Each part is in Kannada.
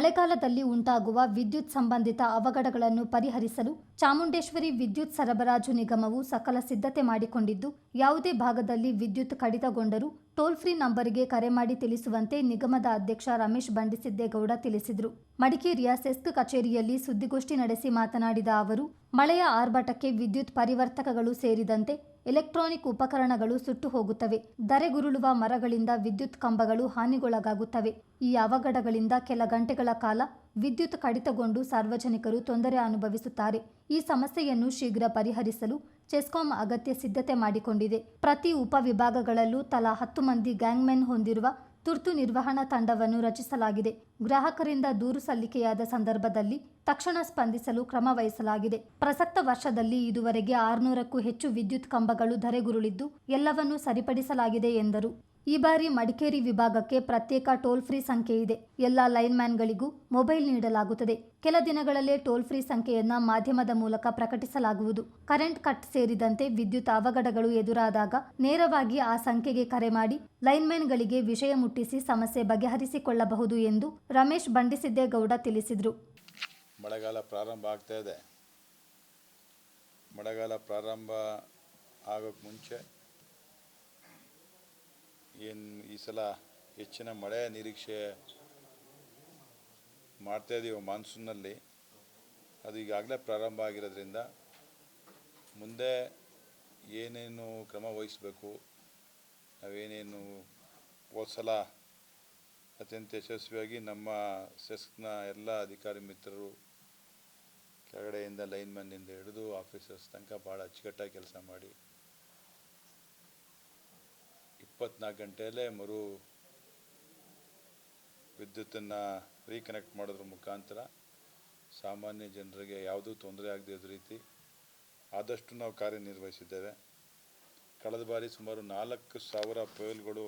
ಮಳೆಗಾಲದಲ್ಲಿ ಉಂಟಾಗುವ ವಿದ್ಯುತ್ ಸಂಬಂಧಿತ ಅವಘಡಗಳನ್ನು ಪರಿಹರಿಸಲು ಚಾಮುಂಡೇಶ್ವರಿ ವಿದ್ಯುತ್ ಸರಬರಾಜು ನಿಗಮವು ಸಕಲ ಸಿದ್ಧತೆ ಮಾಡಿಕೊಂಡಿದ್ದು, ಯಾವುದೇ ಭಾಗದಲ್ಲಿ ವಿದ್ಯುತ್ ಕಡಿತಗೊಂಡರೂ ಟೋಲ್ ಫ್ರೀ ನಂಬರಿಗೆ ಕರೆ ಮಾಡಿ ತಿಳಿಸುವಂತೆ ನಿಗಮದ ಅಧ್ಯಕ್ಷ ರಮೇಶ್ ಬಂಡಿಸಿದ್ದೇಗೌಡ ತಿಳಿಸಿದರು. ಮಡಿಕೇರಿಯ ಸೆಸ್ಕ್ ಕಚೇರಿಯಲ್ಲಿ ಸುದ್ದಿಗೋಷ್ಠಿ ನಡೆಸಿ ಮಾತನಾಡಿದ ಅವರು, ಮಳೆಯ ಆರ್ಭಟಕ್ಕೆ ವಿದ್ಯುತ್ ಪರಿವರ್ತಕಗಳು ಸೇರಿದಂತೆ ಎಲೆಕ್ಟ್ರಾನಿಕ್ ಉಪಕರಣಗಳು ಸುಟ್ಟು ಹೋಗುತ್ತವೆ. ಧರೆಗುರುಳುವ ಮರಗಳಿಂದ ವಿದ್ಯುತ್ ಕಂಬಗಳು ಹಾನಿಗೊಳಗಾಗುತ್ತವೆ. ಈ ಅವಘಡಗಳಿಂದ ಕೆಲ ಗಂಟೆಗಳ ಕಾಲ ವಿದ್ಯುತ್ ಕಡಿತಗೊಂಡು ಸಾರ್ವಜನಿಕರು ತೊಂದರೆ ಅನುಭವಿಸುತ್ತಾರೆ. ಈ ಸಮಸ್ಯೆಯನ್ನು ಶೀಘ್ರ ಪರಿಹರಿಸಲು ಚೆಸ್ಕಾಂ ಅಗತ್ಯ ಸಿದ್ಧತೆ ಮಾಡಿಕೊಂಡಿದೆ. ಪ್ರತಿ ಉಪವಿಭಾಗಗಳಲ್ಲೂ ತಲಾ ಹತ್ತು ಮಂದಿ ಗ್ಯಾಂಗ್ಮೆನ್ ಹೊಂದಿರುವ ತುರ್ತು ನಿರ್ವಹಣಾ ತಂಡವನ್ನು ರಚಿಸಲಾಗಿದೆ. ಗ್ರಾಹಕರಿಂದ ದೂರು ಸಲ್ಲಿಕೆಯಾದ ಸಂದರ್ಭದಲ್ಲಿ ತಕ್ಷಣ ಸ್ಪಂದಿಸಲು ಕ್ರಮ ವಹಿಸಲಾಗಿದೆ. ಪ್ರಸಕ್ತ ವರ್ಷದಲ್ಲಿ ಇದುವರೆಗೆ ಆರುನೂರಕ್ಕೂ ಹೆಚ್ಚು ವಿದ್ಯುತ್ ಕಂಬಗಳು ಧರೆಗುರುಳಿದ್ದು ಎಲ್ಲವನ್ನೂ ಸರಿಪಡಿಸಲಾಗಿದೆ ಎಂದರು. ಈ ಬಾರಿ ಮಡಿಕೇರಿ ವಿಭಾಗಕ್ಕೆ ಪ್ರತ್ಯೇಕ ಟೋಲ್ ಫ್ರೀ ಸಂಖ್ಯೆ ಇದೆ. ಎಲ್ಲ ಲೈನ್ಮ್ಯಾನ್ಗಳಿಗೂ ಮೊಬೈಲ್ ನೀಡಲಾಗುತ್ತದೆ. ಕೆಲ ದಿನಗಳಲ್ಲೇ ಟೋಲ್ ಫ್ರೀ ಸಂಖ್ಯೆಯನ್ನು ಮಾಧ್ಯಮದ ಮೂಲಕ ಪ್ರಕಟಿಸಲಾಗುವುದು. ಕರೆಂಟ್ ಕಟ್ ಸೇರಿದಂತೆ ವಿದ್ಯುತ್ ಅವಘಡಗಳು ಎದುರಾದಾಗ ನೇರವಾಗಿ ಆ ಸಂಖ್ಯೆಗೆ ಕರೆ ಮಾಡಿ ಲೈನ್ಮ್ಯಾನ್ಗಳಿಗೆ ವಿಷಯ ಮುಟ್ಟಿಸಿ ಸಮಸ್ಯೆ ಬಗೆಹರಿಸಿಕೊಳ್ಳಬಹುದು ಎಂದು ರಮೇಶ್ ಬಂಡಿಸಿದ್ದೇಗೌಡ ತಿಳಿಸಿದರು. ಮಳೆಗಾಲ ಪ್ರಾರಂಭ ಆಗ್ತಾ ಇದೆ. ಮಳೆಗಾಲ ಪ್ರಾರಂಭ ಆಗೋಕ್ಕೆ ಮುಂಚೆ ಏನು ಈ ಸಲ ಹೆಚ್ಚಿನ ಮಳೆ ನಿರೀಕ್ಷೆ ಮಾಡ್ತಾ ಇದ್ದೀವಿ ಮಾನ್ಸೂನ್ನಲ್ಲಿ ಅದು ಈಗಾಗಲೇ ಪ್ರಾರಂಭ ಆಗಿರೋದ್ರಿಂದ ಮುಂದೆ ಏನೇನು ಕ್ರಮ ವಹಿಸಬೇಕು, ನಾವೇನೇನು ಸಲ ಅತ್ಯಂತ ಯಶಸ್ವಿಯಾಗಿ ನಮ್ಮ ಸೆಸ್ಕ್ನ ಎಲ್ಲ ಅಧಿಕಾರಿ ಮಿತ್ರರು ಕೆಳಗಡೆಯಿಂದ ಲೈನ್ಮನ್ನಿಂದ ಹಿಡಿದು ಆಫೀಸರ್ಸ್ ತನಕ ಭಾಳ ಅಚ್ಚುಕಟ್ಟಾಗಿ ಕೆಲಸ ಮಾಡಿ ಇಪ್ಪತ್ನಾಲ್ಕು ಗಂಟೆಯಲ್ಲೇ ಮರು ವಿದ್ಯುತ್ತನ್ನು ರೀಕನೆಕ್ಟ್ ಮಾಡೋದ್ರ ಮುಖಾಂತರ ಸಾಮಾನ್ಯ ಜನರಿಗೆ ಯಾವುದೂ ತೊಂದರೆ ಆಗದೇ ರೀತಿ ಆದಷ್ಟು ನಾವು ಕಾರ್ಯನಿರ್ವಹಿಸಿದ್ದೇವೆ. ಕಳೆದ ಬಾರಿ ಸುಮಾರು ನಾಲ್ಕು ಸಾವಿರ ಪೋಲ್ಗಳು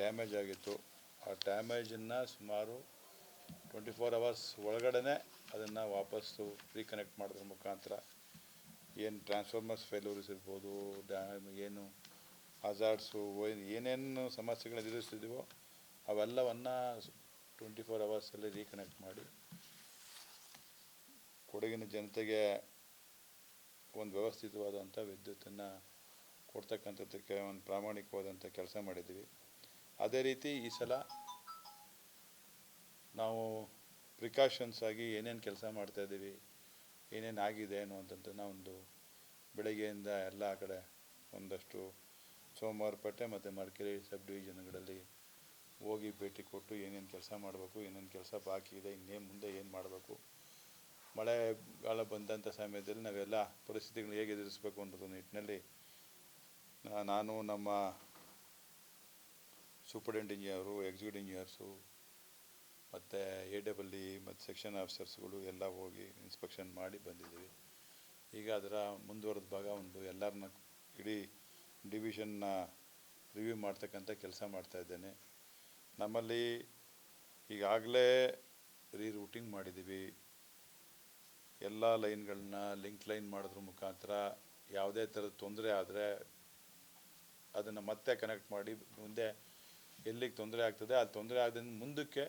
ಡ್ಯಾಮೇಜ್ ಆಗಿತ್ತು. ಆ ಡ್ಯಾಮೇಜನ್ನು ಸುಮಾರು ಟ್ವೆಂಟಿ ಫೋರ್ ಅವರ್ಸ್ ಒಳಗಡೆ ಅದನ್ನು ವಾಪಸ್ಸು ರೀಕನೆಕ್ಟ್ ಮಾಡೋದ್ರ ಮುಖಾಂತರ ಏನು ಟ್ರಾನ್ಸ್ಫಾರ್ಮರ್ಸ್ ಫೇಲ್ಯೂರ್ಸ್ ಇರ್ಬೋದು ಡ್ಯಾಮ್ ಏನು ಹಜಾರ್ಡ್ಸು ಏನೇನು ಸಮಸ್ಯೆಗಳು ಎದುರಿಸ್ತಿದ್ದೀವೋ ಅವೆಲ್ಲವನ್ನು ಟ್ವೆಂಟಿ ಫೋರ್ ಅವರ್ಸಲ್ಲಿ ರೀಕನೆಕ್ಟ್ ಮಾಡಿ, ಕೊಡಗಿನ ಜನತೆಗೆ ಒಂದು ವ್ಯವಸ್ಥಿತವಾದಂಥ ವಿದ್ಯುತ್ತನ್ನು ಕೊಡ್ತಕ್ಕಂಥದ್ದಕ್ಕೆ ಒಂದು ಪ್ರಾಮಾಣಿಕವಾದಂಥ ಕೆಲಸ ಮಾಡಿದ್ದೀವಿ. ಅದೇ ರೀತಿ ಈ ಸಲ ನಾವು ಪ್ರಿಕಾಷನ್ಸ್ ಆಗಿ ಏನೇನು ಕೆಲಸ ಮಾಡ್ತಾ ಇದ್ದೀವಿ, ಏನೇನು ಆಗಿದೆ ಅನ್ನುವಂಥದ್ದನ್ನು ಒಂದು ಬೆಳಗ್ಗೆಯಿಂದ ಎಲ್ಲ ಕಡೆ ಒಂದಷ್ಟು ಸೋಮವಾರಪೇಟೆ ಮತ್ತು ಮಡಿಕೇರಿ ಸಬ್ ಡಿವಿಷನ್ಗಳಲ್ಲಿ ಹೋಗಿ ಭೇಟಿ ಕೊಟ್ಟು ಏನೇನು ಕೆಲಸ ಮಾಡಬೇಕು, ಏನೇನು ಕೆಲಸ ಬಾಕಿ ಇದೆ ಇನ್ನೇನು ಮುಂದೆ ಏನು ಮಾಡಬೇಕು. ಮಳೆಗಾಲ ಬಂದಂಥ ಸಮಯದಲ್ಲಿ ನಾವೆಲ್ಲ ಪರಿಸ್ಥಿತಿಗಳು ಹೇಗೆ ಎದುರಿಸಬೇಕು ಅನ್ನೋದು ನಿಟ್ಟಿನಲ್ಲಿ ನಾನು ನಮ್ಮ ಸೂಪರ್ಡೆಂಟ್ ಇಂಜಿನಿಯರು, ಎಕ್ಸಿಕ್ಯೂಟಿವ್ ಇಂಜಿನಿಯರ್ಸು, ಮತ್ತು ಎ ಡಬಲ್ ಇ ಮತ್ತು ಸೆಕ್ಷನ್ ಆಫೀಸರ್ಸ್ಗಳು ಎಲ್ಲ ಹೋಗಿ ಇನ್ಸ್ಪೆಕ್ಷನ್ ಮಾಡಿ ಬಂದಿದ್ದೀವಿ. ಈಗ ಅದರ ಮುಂದುವರೆದ ಭಾಗ ಒಂದು ಎಲ್ಲರನ್ನ ಇಡೀ ಡಿವಿಷನ್ನ ರಿವ್ಯೂ ಮಾಡ್ತಕ್ಕಂಥ ಕೆಲಸ ಮಾಡ್ತಾ ಇದ್ದೇನೆ. ನಮ್ಮಲ್ಲಿ ಈಗಾಗಲೇ ರೀರೂಟಿಂಗ್ ಮಾಡಿದ್ದೀವಿ. ಎಲ್ಲ ಲೈನ್ಗಳನ್ನ ಲಿಂಕ್ ಲೈನ್ ಮಾಡೋದ್ರ ಮುಖಾಂತರ ಯಾವುದೇ ಥರದ ತೊಂದರೆ ಆದರೆ ಅದನ್ನು ಮತ್ತೆ ಕನೆಕ್ಟ್ ಮಾಡಿ ಮುಂದೆ ಎಲ್ಲಿಗೆ ತೊಂದರೆ ಆಗ್ತದೆ ಅಲ್ಲಿ ತೊಂದರೆ ಆಗದಿಂದ ಮುಂದಕ್ಕೆ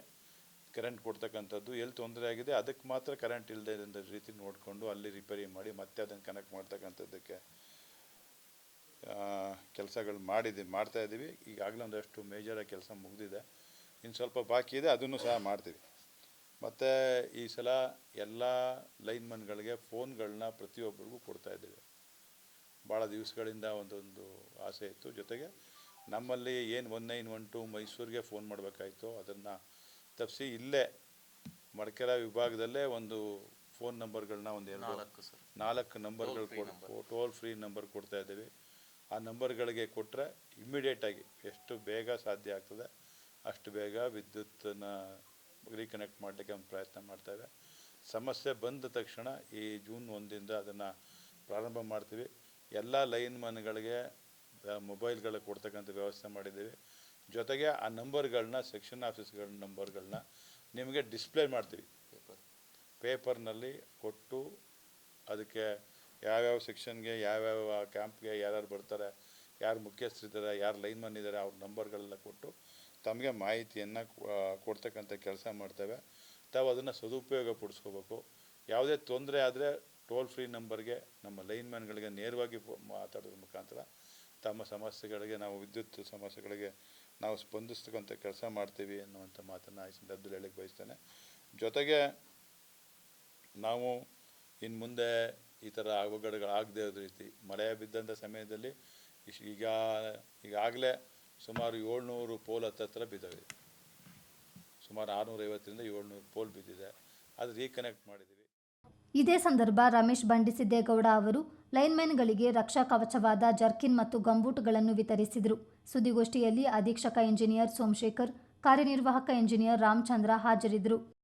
ಕರೆಂಟ್ ಕೊಡ್ತಕ್ಕಂಥದ್ದು ಎಲ್ಲಿ ತೊಂದರೆ ಆಗಿದೆ ಅದಕ್ಕೆ ಮಾತ್ರ ಕರೆಂಟ್ ಇಲ್ಲದೆ ರೀತಿ ನೋಡಿಕೊಂಡು ಅಲ್ಲಿ ರಿಪೇರಿ ಮಾಡಿ ಮತ್ತೆ ಅದನ್ನು ಕನೆಕ್ಟ್ ಮಾಡ್ತಕ್ಕಂಥದ್ದಕ್ಕೆ ಕೆಲಸಗಳು ಮಾಡಿದ್ದೀವಿ ಮಾಡ್ತಾ ಇದ್ದೀವಿ. ಈಗಾಗಲೇ ಒಂದಷ್ಟು ಮೇಜರಾಗಿ ಕೆಲಸ ಮುಗಿದಿದೆ. ಇನ್ನು ಸ್ವಲ್ಪ ಬಾಕಿ ಇದೆ ಅದನ್ನು ಸಹ ಮಾಡ್ತೀವಿ. ಮತ್ತು ಈ ಸಲ ಎಲ್ಲ ಲೈನ್ಮನ್ಗಳಿಗೆ ಫೋನ್ಗಳನ್ನ ಪ್ರತಿಯೊಬ್ಬರಿಗೂ ಕೊಡ್ತಾ ಇದ್ದೀವಿ. ಭಾಳ ದಿವಸಗಳಿಂದ ಒಂದೊಂದು ಆಸೆ ಇತ್ತು. ಜೊತೆಗೆ ನಮ್ಮಲ್ಲಿ ಏನು ಒನ್ ನೈನ್ ಒನ್ ಟು ಮೈಸೂರಿಗೆ ಫೋನ್ ಮಾಡಬೇಕಾಯಿತು ಅದನ್ನು ತಪ್ಪಿಸಿ ಇಲ್ಲೇ ಮಡಿಕೆರ ವಿಭಾಗದಲ್ಲೇ ಒಂದು ಫೋನ್ ನಂಬರ್ಗಳನ್ನ ಒಂದು ಎರಡು ನಾಲ್ಕು ನಂಬರ್ಗಳು ಕೊಟ್ಟು ಟೋಲ್ ಫ್ರೀ ನಂಬರ್ ಕೊಡ್ತಾ ಇದ್ದೀವಿ. ಆ ನಂಬರ್ಗಳಿಗೆ ಕೊಟ್ಟರೆ ಇಮ್ಮಿಡಿಯೇಟಾಗಿ ಎಷ್ಟು ಬೇಗ ಸಾಧ್ಯ ಆಗ್ತದೆ ಅಷ್ಟು ಬೇಗ ವಿದ್ಯುತ್ತನ್ನು ರೀಕನೆಕ್ಟ್ ಮಾಡಲಿಕ್ಕೆ ಒಂದು ಪ್ರಯತ್ನ ಮಾಡ್ತೇವೆ. ಸಮಸ್ಯೆ ಬಂದ ತಕ್ಷಣ ಈ ಜೂನ್ ಒಂದಿಂದ ಅದನ್ನು ಪ್ರಾರಂಭ ಮಾಡ್ತೀವಿ. ಎಲ್ಲ ಲೈನ್ ಮನ್ಗಳಿಗೆ ಮೊಬೈಲ್ಗಳು ಕೊಡ್ತಕ್ಕಂಥ ವ್ಯವಸ್ಥೆ ಮಾಡಿದ್ದೀವಿ. ಜೊತೆಗೆ ಆ ನಂಬರ್ಗಳನ್ನ ಸೆಕ್ಷನ್ ಆಫೀಸ್ಗಳ ನಂಬರ್ಗಳನ್ನ ನಿಮಗೆ ಡಿಸ್ಪ್ಲೇ ಮಾಡ್ತೀವಿ. ಪೇಪರ್ ಪೇಪರ್ನಲ್ಲಿ ಕೊಟ್ಟು ಅದಕ್ಕೆ ಯಾವ್ಯಾವ ಸೆಕ್ಷನ್ಗೆ ಯಾವ್ಯಾವ ಕ್ಯಾಂಪ್ಗೆ ಯಾರ್ಯಾರು ಬರ್ತಾರೆ, ಯಾರು ಮುಖ್ಯಸ್ಥರಿದ್ದಾರೆ ಯಾರು ಲೈನ್ಮನ್ ಇದ್ದಾರೆ, ಅವ್ರ ನಂಬರ್ಗಳೆಲ್ಲ ಕೊಟ್ಟು ತಮಗೆ ಮಾಹಿತಿಯನ್ನು ಕೊಡ್ತಕ್ಕಂಥ ಕೆಲಸ ಮಾಡ್ತೇವೆ. ತಾವು ಅದನ್ನು ಸದುಪಯೋಗ ಪಡಿಸ್ಕೋಬೇಕು. ಯಾವುದೇ ತೊಂದರೆ ಆದರೆ ಟೋಲ್ ಫ್ರೀ ನಂಬರ್ಗೆ ನಮ್ಮ ಲೈನ್ಮ್ಯಾನ್ಗಳಿಗೆ ನೇರವಾಗಿ ಮಾತಾಡೋದ್ರ ಮುಖಾಂತರ ತಮ್ಮ ಸಮಸ್ಯೆಗಳಿಗೆ ನಾವು ವಿದ್ಯುತ್ ಸಮಸ್ಯೆಗಳಿಗೆ ನಾವು ಸ್ಪಂದಿಸ್ತಕ್ಕಂಥ ಕೆಲಸ ಮಾಡ್ತೀವಿ ಅನ್ನುವಂಥ ಮಾತನ್ನು ಈ ಸಂದರ್ಭದಲ್ಲಿ ಹೇಳಕ್ಕೆ ಬಯಸ್ತೇನೆ. ಜೊತೆಗೆ ನಾವು ಇನ್ನು ಮುಂದೆ ಈ ಥರ ಅವಘಡಗಳು ಆಗದೇ ಇರೋ ರೀತಿ. ಮಳೆ ಬಿದ್ದಂಥ ಸಮಯದಲ್ಲಿ ಈಗ, ಈಗಾಗಲೇ ಸುಮಾರು ಏಳ್ನೂರು ಪೋಲ್ ಹತ್ತತ್ರ ಬಿದ್ದಾವೆ. ಸುಮಾರು ಆರುನೂರೈವತ್ತರಿಂದ ಏಳ್ನೂರು ಪೋಲ್ ಬಿದ್ದಿದೆ. ಅದು ರೀಕನೆಕ್ಟ್ ಮಾಡಿದ್ದೀವಿ. ಇದೇ ಸಂದರ್ಭ ರಮೇಶ್ ಬಂಡಿಸಿದ್ದೇಗೌಡ ಅವರು ಲೈನ್ಮ್ಯಾನ್ಗಳಿಗೆ ರಕ್ಷಾ ಕವಚವಾದ ಜರ್ಕಿನ್ ಮತ್ತು ಗಂಬೂಟುಗಳನ್ನು ವಿತರಿಸಿದರು. ಸುದ್ದಿಗೋಷ್ಠಿಯಲ್ಲಿ ಅಧೀಕ್ಷಕ ಇಂಜಿನಿಯರ್ ಸೋಮಶೇಖರ್, ಕಾರ್ಯನಿರ್ವಾಹಕ ಇಂಜಿನಿಯರ್ ರಾಮಚಂದ್ರ ಹಾಜರಿದ್ದರು.